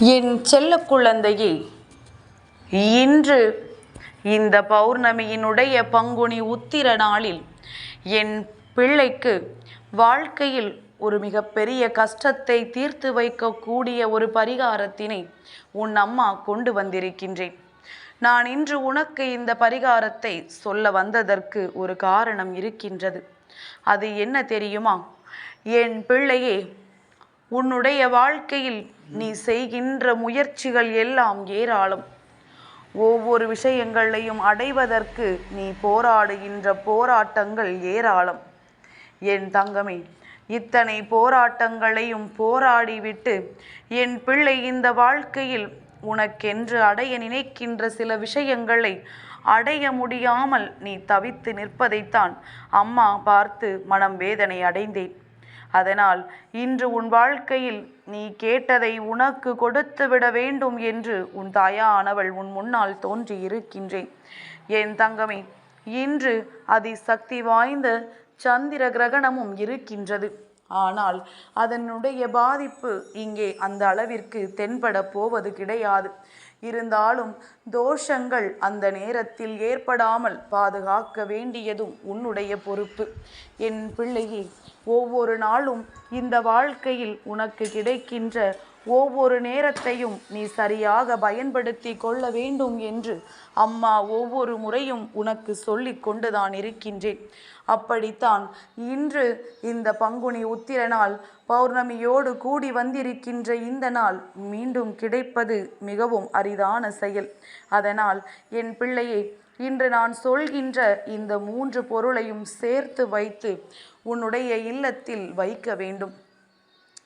என் செல்ல குழந்தையே இன்று இந்த பௌர்ணமியினுடைய பங்குனி உத்திர நாளில் என் பிள்ளைக்கு வாழ்க்கையில் ஒரு மிகப்பெரிய கஷ்டத்தை தீர்த்து வைக்கக்கூடிய ஒரு பரிகாரத்தினை உன் அம்மா கொண்டு வந்திருக்கின்றேன். நான் இன்று உனக்கு இந்த பரிகாரத்தை சொல்ல வந்ததற்கு ஒரு காரணம் இருக்கின்றது. அது என்ன தெரியுமா? என் பிள்ளையே உன்னுடைய வாழ்க்கையில் நீ செய்கின்ற முயற்சிகள் எல்லாம் ஏராளம். ஒவ்வொரு விஷயங்களையும் அடைவதற்கு நீ போராடுகின்ற போராட்டங்கள் ஏராளம். என் தங்கமே இத்தனை போராட்டங்களையும் போராடிவிட்டு என் பிள்ளை இந்த வாழ்க்கையில் உனக்கென்று அடைய நினைக்கின்ற சில விஷயங்களை அடைய முடியாமல் நீ தவித்து நிற்பதைத்தான் அம்மா பார்த்து மனம் வேதனை அடைந்தேன். அதனால் இன்று உன் வாழ்க்கையில் நீ கேட்டதை உனக்கு கொடுத்து விட வேண்டும் என்று உன் தாயானவள் உன் முன்னால் தோன்றி இருக்கின்றேன் என் தங்கமே இன்று அதிசக்தி வாய்ந்த சந்திர கிரகணமும் இருக்கின்றது. ஆனால் அதனுடைய பாதிப்பு இங்கே அந்த அளவிற்கு தென்பட போவது கிடையாது. இருந்தாலும் தோஷங்கள் அந்த நேரத்தில் ஏற்படாமல் பாதுகாக்க வேண்டியதும் உன்னுடைய பொறுப்பு. என் பிள்ளையே ஒவ்வொரு நாளும் இந்த வாழ்க்கையில் உனக்கு கிடைக்கின்ற ஒவ்வொரு நேரத்தையும் நீ சரியாக பயன்படுத்தி கொள்ள வேண்டும் என்று அம்மா ஒவ்வொரு முறையும் உனக்கு சொல்லி கொண்டுதான் இருக்கின்றேன். அப்படித்தான் இன்று இந்த பங்குனி உத்திர நாள் பௌர்ணமியோடு கூடி வந்திருக்கின்ற இந்த நாள் மீண்டும் கிடைப்பது மிகவும் அரிதான செயல். அதனால் என் பிள்ளையை இன்று நான் சொல்கின்ற இந்த மூன்று பொருளையும் சேர்த்து வைத்து உன்னுடைய இல்லத்தில் வைக்க வேண்டும்.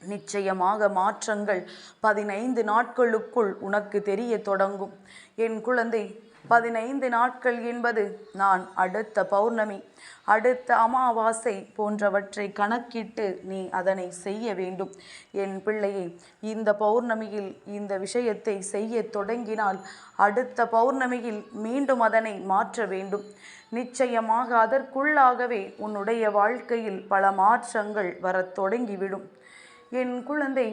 நிச்சயமாக மாற்றங்கள் பதினைந்து நாட்களுக்குள் உனக்கு தெரிய தொடங்கும். என் குழந்தை பதினைந்து நாட்கள் என்பது நான் அடுத்த பௌர்ணமி அடுத்த அமாவாசை போன்றவற்றை கணக்கிட்டு நீ அதனை செய்ய வேண்டும். என் பிள்ளையை இந்த பௌர்ணமியில் இந்த விஷயத்தை செய்ய தொடங்கினால் அடுத்த பௌர்ணமியில் மீண்டும் அதனை மாற்ற வேண்டும். நிச்சயமாக அதற்குள்ளாகவே உன்னுடைய வாழ்க்கையில் பல மாற்றங்கள் வரத் தொடங்கிவிடும். என் குழந்தை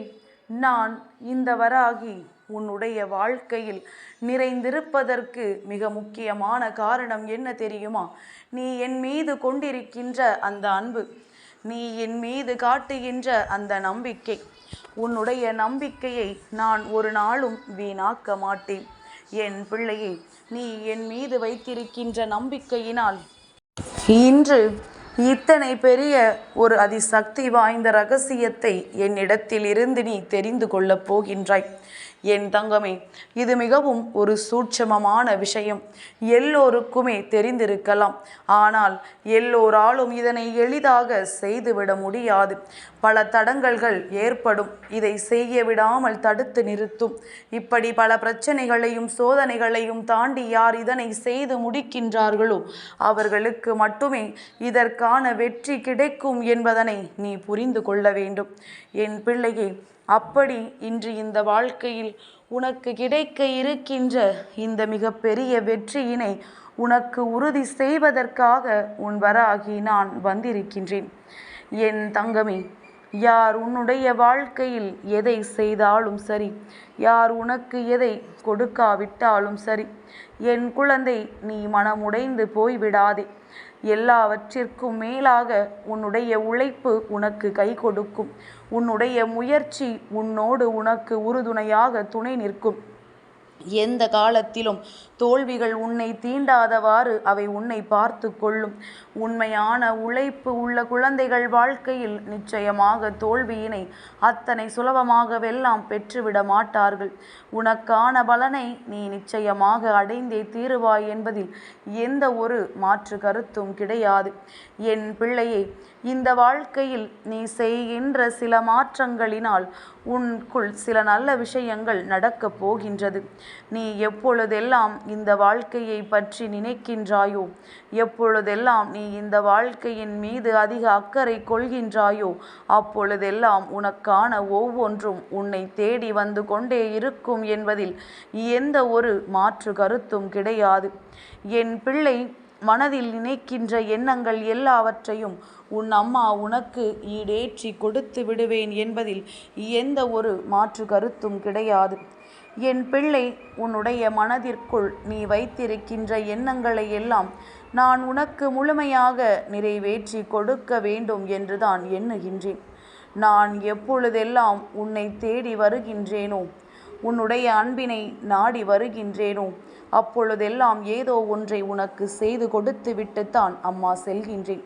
நான் இந்த வராகி உன்னுடைய வாழ்க்கையில் நிறைந்திருப்பதற்கு மிக முக்கியமான காரணம் என்ன தெரியுமா? நீ என் மீது கொண்டிருக்கின்ற அந்த அன்பு நீ என் மீது காட்டுகின்ற அந்த நம்பிக்கை. உன்னுடைய நம்பிக்கையை நான் ஒரு நாளும் வீணாக்க மாட்டேன். என் பிள்ளையை நீ என் மீது வைத்திருக்கின்ற நம்பிக்கையினால் இன்று இத்தனை பெரிய ஒரு அதிசக்தி வாய்ந்த ரகசியத்தை என்னிடத்தில் இருந்து நீ தெரிந்து கொள்ளப் போகின்றாய். என் தங்கமே இது மிகவும் ஒரு சூட்சமமான விஷயம். எல்லோருக்குமே தெரிந்திருக்கலாம். ஆனால் எல்லோராலும் இதனை எளிதாக செய்துவிட முடியாது. பல தடங்கல்கள் ஏற்படும். இதை செய்ய விடாமல் தடுத்து நிறுத்தும். இப்படி பல பிரச்சனைகளையும் சோதனைகளையும் தாண்டி யார் இதனை செய்து முடிக்கின்றார்களோ அவர்களுக்கு மட்டுமே இதற்கான வெற்றி கிடைக்கும் என்பதனை நீ புரிந்து கொள்ள வேண்டும். என் பிள்ளையே அப்படி இன்று இந்த வாழ்க்கையில் உனக்கு கிடைக்க இருக்கின்ற இந்த மிகப்பெரிய வெற்றியினை உனக்கு உறுதி செய்வதற்காக உன் வராகி நான் வந்திருக்கின்றேன். என் தங்கமே யார் உன்னுடைய வாழ்க்கையில் எதை செய்தாலும் சரி. யார் உனக்கு எதை கொடுக்காவிட்டாலும் சரி. என் குழந்தை நீ மனமுடைந்து போய்விடாதே. எல்லாவற்றிற்கும் மேலாக உன்னுடைய உழைப்பு உனக்கு கை கொடுக்கும். உன்னுடைய முயற்சி உன்னோடு உனக்கு உறுதுணையாக துணை நிற்கும். எந்த காலத்திலும் தோல்விகள் உன்னை தீண்டாதவாறு அவை உன்னை பார்த்து கொள்ளும். உண்மையான உழைப்பு உள்ள குழந்தைகள் வாழ்க்கையில் நிச்சயமாக தோல்வியினை அத்தனை சுலபமாகவெல்லாம் பெற்றுவிட மாட்டார்கள். உனக்கான பலனை நீ நிச்சயமாக அடைந்தே தீருவாய் என்பதில் எந்த ஒரு மாற்று கருத்தும் கிடையாது. என் பிள்ளையே இந்த வாழ்க்கையில் நீ செய்கின்ற சில மாற்றங்களினால் உன்குள் சில நல்ல விஷயங்கள் நடக்கப் போகின்றது. நீ எப்பொழுதெல்லாம் இந்த வாழ்க்கையை பற்றி நினைக்கின்றாயோ? எப்பொழுதெல்லாம் நீ இந்த வாழ்க்கையின் மீது அதிக அக்கறை கொள்கின்றாயோ அப்பொழுதெல்லாம் உனக்கான ஒவ்வொன்றும் உன்னை தேடி வந்து கொண்டே இருக்கும் என்பதில் எந்த ஒரு மாற்று கருத்தும் கிடையாது. என் பிள்ளை மனதில் நினைக்கின்ற எண்ணங்கள் எல்லாவற்றையும் உன் அம்மா உனக்கு ஈடேற்றி கொடுத்து விடுவேன் என்பதில் எந்த ஒரு மாற்று கருத்தும் கிடையாது. என் பிள்ளை உன்னுடைய மனதிற்குள் நீ வைத்திருக்கின்ற எண்ணங்களை எல்லாம் நான் உனக்கு முழுமையாக நிறைவேற்றி கொடுக்க வேண்டும் என்றுதான் எண்ணுகின்றேன். நான் எப்பொழுதெல்லாம் உன்னை தேடி வருகின்றேனோ உன்னுடைய அன்பினை நாடி வருகின்றேனோ அப்பொழுதெல்லாம் ஏதோ ஒன்றை உனக்கு செய்து கொடுத்து விட்டுத்தான் அம்மா செல்கின்றேன்.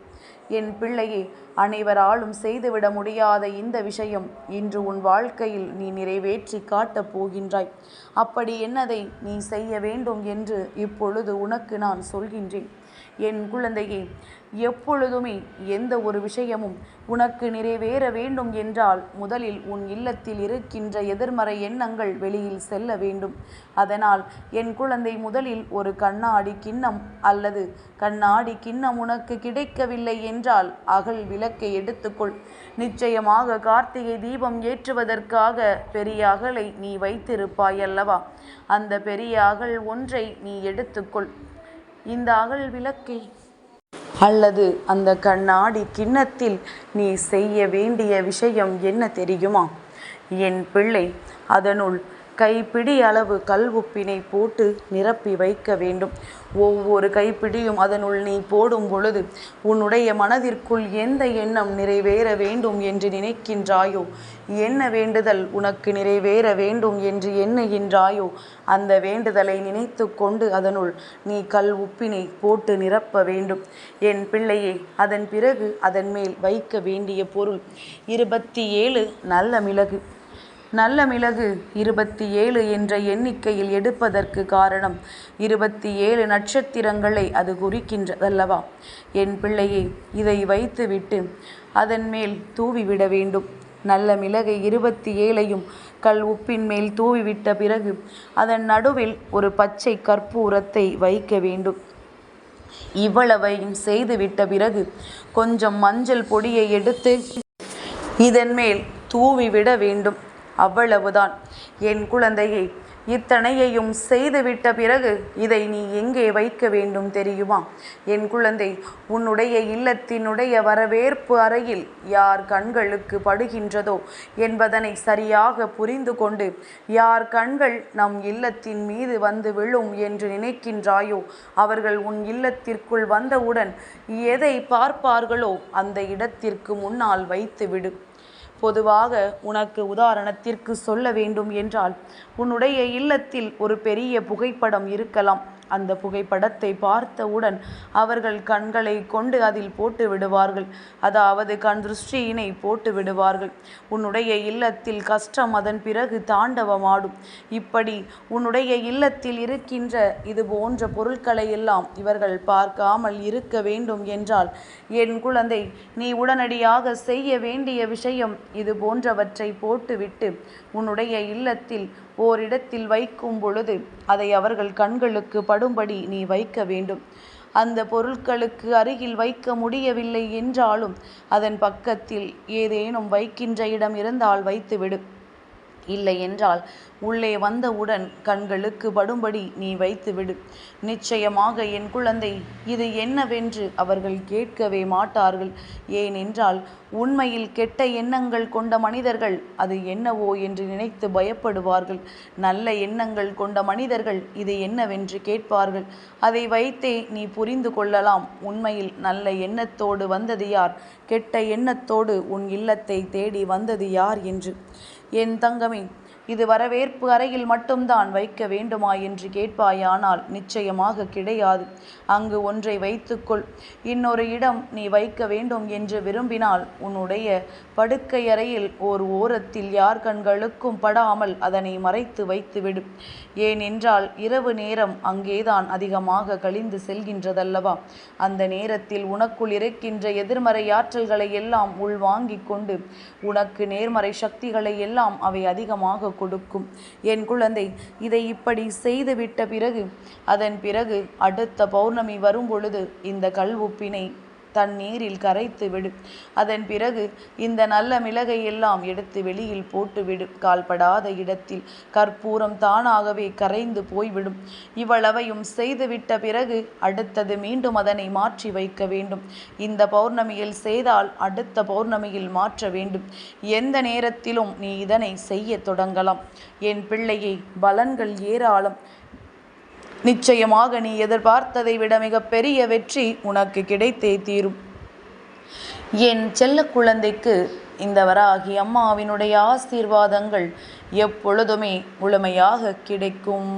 என் பிள்ளையே அனைவராலும் செய்துவிட முடியாத இந்த விஷயம் இன்று உன் வாழ்க்கையில் நீ நிறைவேற்றி காட்டப் போகின்றாய். அப்படி என்னதை நீ செய்ய வேண்டும் என்று இப்பொழுது உனக்கு நான் சொல்கின்றேன். என் குழந்தையே எப்பொழுதுமே எந்த ஒரு விஷயமும் உனக்கு நிறைவேற வேண்டும் என்றால் முதலில் உன் இல்லத்தில் இருக்கின்ற எதிர்மறை எண்ணங்கள் வெளியில் செல்ல வேண்டும். அதனால் என் குழந்தை முதலில் ஒரு கண்ணாடி கிண்ணம் அல்லது கண்ணாடி கிண்ணம் உனக்கு கிடைக்கவில்லை என்றால் அகல் விளக்கை எடுத்துக்கொள். நிச்சயமாக கார்த்திகை தீபம் ஏற்றுவதற்காக பெரிய அகலை நீ வைத்திருப்பாய் அல்லவா அந்த பெரிய அகல் ஒன்றை நீ எடுத்துக்கொள். இந்த அகல் விளக்கை. அல்லது அந்த கண்ணாடி கிண்ணத்தில் நீ செய்ய வேண்டிய விஷயம் என்ன தெரியுமா? என் பிள்ளை அதனுள் கைப்பிடி அளவு கல் உப்பினை போட்டு நிரப்பி வைக்க வேண்டும். ஒவ்வொரு கைப்பிடியும் அதனுள் நீ போடும் பொழுது உன்னுடைய மனதிற்குள் எந்த எண்ணம் நிறைவேற வேண்டும் என்று நினைக்கின்றாயோ? என்ன வேண்டுதல் உனக்கு நிறைவேற வேண்டும் என்று எண்ணுகின்றாயோ? அந்த வேண்டுதலை நினைத்து கொண்டு அதனுள் நீ கல் உப்பினை போட்டு நிரப்ப வேண்டும். என் பிள்ளையே அதன் பிறகு அதன் மேல் வைக்க வேண்டிய பொருள் இருபத்தி ஏழு நல்ல மிளகு. நல்ல மிளகு இருபத்தி ஏழு என்ற எண்ணிக்கையில் எடுப்பதற்கு காரணம் இருபத்தி ஏழு நட்சத்திரங்களை அது குறிக்கின்றதல்லவா? என் பிள்ளையே இதை வைத்துவிட்டு அதன் மேல் தூவிவிட வேண்டும். நல்ல மிளகை இருபத்தி ஏழையும் கல் உப்பின் மேல் தூவிவிட்ட பிறகு அதன் நடுவில் ஒரு பச்சை கற்பூரத்தை வைக்க வேண்டும். இவ்வளவையும் செய்துவிட்ட பிறகு கொஞ்சம் மஞ்சள் பொடியை எடுத்து இதன் மேல் தூவிவிட வேண்டும். அவ்வளவுதான். என் குழந்தையை இத்தனையையும் செய்துவிட்ட பிறகு இதை நீ எங்கே வைக்க வேண்டும் தெரியுமா? என் குழந்தை உன்னுடைய இல்லத்தினுடைய வரவேற்பு அறையில் யார் கண்களுக்கு படுகின்றதோ என்பதனை சரியாக புரிந்து கொண்டு யார் கண்கள் நம் இல்லத்தின் மீது வந்து விழும் என்று நினைக்கின்றாயோ அவர்கள் உன் இல்லத்திற்குள் வந்தவுடன் எதை பார்ப்பார்களோ அந்த இடத்திற்கு முன்னால் வைத்துவிடு. பொதுவாக உனக்கு உதாரணத்திற்கு சொல்ல வேண்டும் என்றால் உன்னுடைய இல்லத்தில் ஒரு பெரிய புகைப்படம் இருக்கலாம். அந்த புகைப்படத்தை பார்த்தவுடன் அவர்கள் கண்களை கொண்டு அதில் போட்டு விடுவார்கள். அதாவது கண் திருஷ்டியினை போட்டு விடுவார்கள். உன்னுடைய இல்லத்தில் கஷ்டம் அதன் பிறகு தாண்டவமாடும். இப்படி உன்னுடைய இல்லத்தில் இருக்கின்ற இது போன்ற பொருட்களை எல்லாம் இவர்கள் பார்க்காமல் இருக்க வேண்டும் என்றால் என் குழந்தை நீ உடனடியாக செய்ய வேண்டிய விஷயம் இது போன்றவற்றை போட்டுவிட்டு உன்னுடைய இல்லத்தில் ஓரிடத்தில் வைக்கும் பொழுது அதை அவர்கள் கண்களுக்கு படும்படி நீ வைக்க வேண்டும். அந்த பொருட்களுக்கு அருகில் வைக்க முடியவில்லை என்றாலும் அதன் பக்கத்தில் ஏதேனும் வைக்கின்ற இடம் இருந்தால் வைத்துவிடு. இல்லை என்றால் உள்ளே வந்தவுடன் கண்களுக்கு படும்படி நீ வைத்துவிடு. நிச்சயமாக என் குழந்தை இது என்னவென்று அவர்கள் கேட்கவே மாட்டார்கள். ஏனென்றால் உண்மையில் கெட்ட எண்ணங்கள் கொண்ட மனிதர்கள் அது என்னவோ என்று நினைத்து பயப்படுவார்கள். நல்ல எண்ணங்கள் கொண்ட மனிதர்கள் இது என்னவென்று கேட்பார்கள். அதை வைத்தே நீ புரிந்து கொள்ளலாம். உண்மையில் நல்ல எண்ணத்தோடு வந்தது யார்? கெட்ட எண்ணத்தோடு உன் இல்லத்தை தேடி வந்தது யார் என்று. என் தங்கமே இது வரவேற்பு அறையில் மட்டும்தான் வைக்க வேண்டுமா என்று கேட்பாயானால் நிச்சயமாக கிடையாது. அங்கு ஒன்றை வைத்துக்கொள். இன்னொரு இடம் நீ வைக்க வேண்டும் என்று விரும்பினால் உன்னுடைய படுக்கை அறையில் ஓர் ஓரத்தில் யார் கண்களுக்கும் படாமல் அதனை மறைத்து வைத்துவிடும் ஏனென்றால் இரவு நேரம் அங்கேதான் அதிகமாக கழிந்து செல்கின்றதல்லவா? அந்த நேரத்தில் உனக்குள் இருக்கின்ற எதிர்மறை ஆற்றல்களை எல்லாம் உள்வாங்கிக் கொண்டு உனக்கு நேர்மறை சக்திகளை எல்லாம் அவை அதிகமாக கொடுக்கும். என் குழந்தை இதை இப்படி செய்துவிட்ட பிறகு அதன் பிறகு அடுத்த பௌர்ணமி வரும் பொழுது இந்த கல் உப்பினை தண்ணீரில் கரைத்து விடு. அதன் பிறகு இந்த நல்ல மிளகை எல்லாம் எடுத்து வெளியில் போட்டுவிடு. கால்படாத இடத்தில் கற்பூரம் தானாகவே கரைந்து போய்விடும். இவ்வளவையும் செய்துவிட்ட பிறகு அடுத்தது மீண்டும் அதனை மாற்றி வைக்க வேண்டும். இந்த பௌர்ணமியில் செய்தால் அடுத்த பௌர்ணமியில் மாற்ற வேண்டும். எந்த நேரத்திலும் நீ இதனை செய்ய தொடங்கலாம். என் பிள்ளையை பலன்கள் ஏராளம். நிச்சயமாக நீ எதிர்பார்த்ததை விட மிகப்பெரிய வெற்றி உனக்கு கிடைத்தே தீரும். என் செல்ல குழந்தைக்கு இந்த வராகி அம்மாவினுடைய ஆசீர்வாதங்கள் எப்பொழுதுமே முழுமையாக கிடைக்கும்.